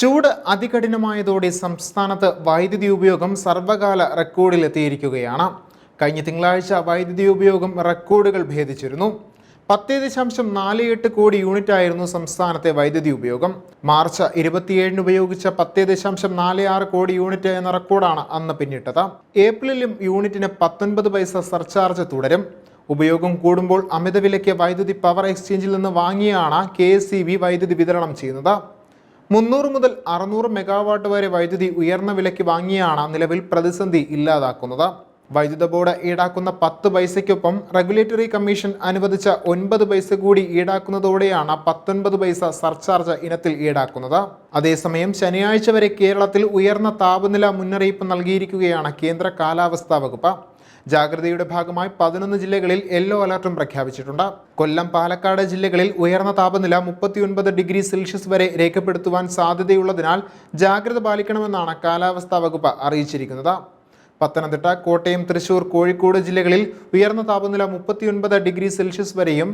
ചൂട് അതികഠിനമായതോടെ സംസ്ഥാനത്ത് വൈദ്യുതി ഉപയോഗം സർവകാല റെക്കോർഡിലെത്തിയിരിക്കുകയാണ് കഴിഞ്ഞ തിങ്കളാഴ്ച വൈദ്യുതി ഉപയോഗം റെക്കോർഡുകൾ ഭേദിച്ചിരുന്നു. പത്ത് ദശാംശം നാല് എട്ട് കോടി യൂണിറ്റ് ആയിരുന്നു സംസ്ഥാനത്തെ വൈദ്യുതി ഉപയോഗം. മാർച്ച് ഇരുപത്തിയേഴിന് ഉപയോഗിച്ച പത്ത് ദശാംശം നാല് ആറ് കോടി യൂണിറ്റ് എന്ന റെക്കോർഡാണ് അന്ന് പിന്നിട്ടത്. ഏപ്രിലും യൂണിറ്റിന് പത്തൊൻപത് പൈസ സർചാർജ് തുടരും. ഉപയോഗം കൂടുമ്പോൾ അമിതവിലയ്ക്ക് വൈദ്യുതി പവർ എക്സ്ചേഞ്ചിൽ നിന്ന് വാങ്ങിയാണ് കെ വൈദ്യുതി വിതരണം ചെയ്യുന്നത്. മുന്നൂറ് മുതൽ അറുന്നൂറ് മെഗാവാട്ട് വരെ വൈദ്യുതി ഉയർന്ന വിലയ്ക്ക് വാങ്ങിയാണ് നിലവിൽ പ്രതിസന്ധി ഇല്ലാതാക്കുന്നത്. വൈദ്യുത ബോർഡ് ഈടാക്കുന്ന പത്ത് പൈസയ്ക്കൊപ്പം റെഗുലേറ്ററി കമ്മീഷൻ അനുവദിച്ച ഒൻപത് പൈസ കൂടി ഈടാക്കുന്നതോടെയാണ് പത്തൊൻപത് പൈസ സർചാർജ് ഇനത്തിൽ ഈടാക്കുന്നത്. അതേസമയം ശനിയാഴ്ച വരെ കേരളത്തിൽ ഉയർന്ന താപനില മുന്നറിയിപ്പ് നൽകിയിരിക്കുകയാണ് കേന്ദ്ര കാലാവസ്ഥാ വകുപ്പ്. ജാഗ്രതയുടെ ഭാഗമായി പതിനൊന്ന് ജില്ലകളിൽ യെല്ലോ അലർട്ടും പ്രഖ്യാപിച്ചിട്ടുണ്ട്. കൊല്ലം പാലക്കാട് ജില്ലകളിൽ ഉയർന്ന താപനില മുപ്പത്തിയൊൻപത് ഡിഗ്രി സെൽഷ്യസ് വരെ രേഖപ്പെടുത്തുവാൻ സാധ്യതയുള്ളതിനാൽ ജാഗ്രത പാലിക്കണമെന്നാണ് കാലാവസ്ഥാ വകുപ്പ് അറിയിച്ചിരിക്കുന്നത്. പത്തനംതിട്ട കോട്ടയം തൃശൂർ കോഴിക്കോട് ജില്ലകളിൽ ഉയർന്ന താപനില മുപ്പത്തിയൊൻപത് ഡിഗ്രി സെൽഷ്യസ് വരെയും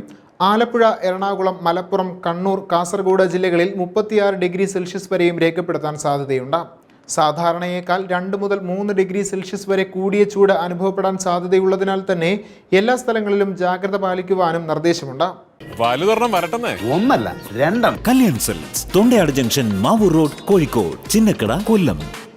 ആലപ്പുഴ എറണാകുളം മലപ്പുറം കണ്ണൂർ കാസർഗോഡ് ജില്ലകളിൽ മുപ്പത്തിയാറ് ഡിഗ്രി സെൽഷ്യസ് വരെയും രേഖപ്പെടുത്താൻ സാധ്യതയുണ്ട്. സാധാരണയേക്കാൾ രണ്ട് മുതൽ മൂന്ന് ഡിഗ്രി സെൽഷ്യസ് വരെ കൂടിയ ചൂട് അനുഭവപ്പെടാൻ സാധ്യതയുള്ളതിനാൽ തന്നെ എല്ലാ സ്ഥലങ്ങളിലും ജാഗ്രത പാലിക്കുവാനും നിർദ്ദേശമുണ്ട്. ഒന്നല്ല രണ്ടെണ്ണം. കല്യാൺ സെൽസ് തൊണ്ടയാട് ജംഗ്ഷൻ മാവൂർ റോഡ് കോഴിക്കോട് ചിന്നക്കട കൊല്ലം.